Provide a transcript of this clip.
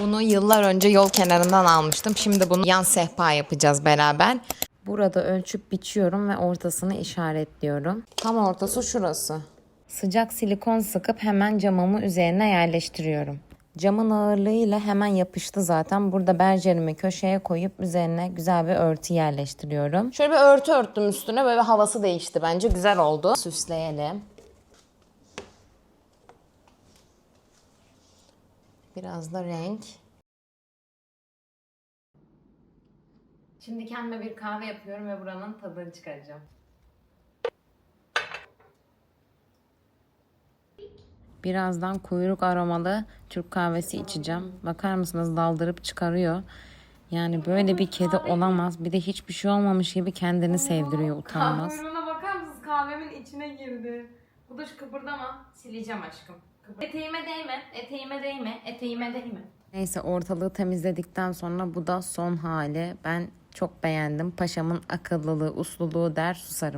Bunu yıllar önce yol kenarından almıştım. Şimdi bunu yan sehpa yapacağız beraber. Burada ölçüp biçiyorum ve ortasını işaretliyorum. Tam ortası şurası. Sıcak silikon sıkıp hemen camımı üzerine yerleştiriyorum. Camın ağırlığıyla hemen yapıştı zaten. Burada berjerimi köşeye koyup üzerine güzel bir örtü yerleştiriyorum. Şöyle bir örtü örttüm üstüne böyle havası değişti bence. Güzel oldu. Süsleyelim. Biraz da renk. Şimdi kendime bir kahve yapıyorum ve buranın tadını çıkaracağım. Birazdan kuyruk aromalı Türk kahvesi içeceğim. Bakar mısınız daldırıp çıkarıyor. Yani böyle bir kedi olamaz. Bir de hiçbir şey olmamış gibi kendini sevdiriyor utanmaz. Kuyruğuna bakar mısınız? Kahvemin içine girdi. Bu da şu kıpırdama. Sileceğim aşkım. Eteğime değme, eteğime değme, eteğime değme. Neyse ortalığı temizledikten sonra bu da son hali. Ben çok beğendim. Paşamın akıllılığı, usluluğu der susarım.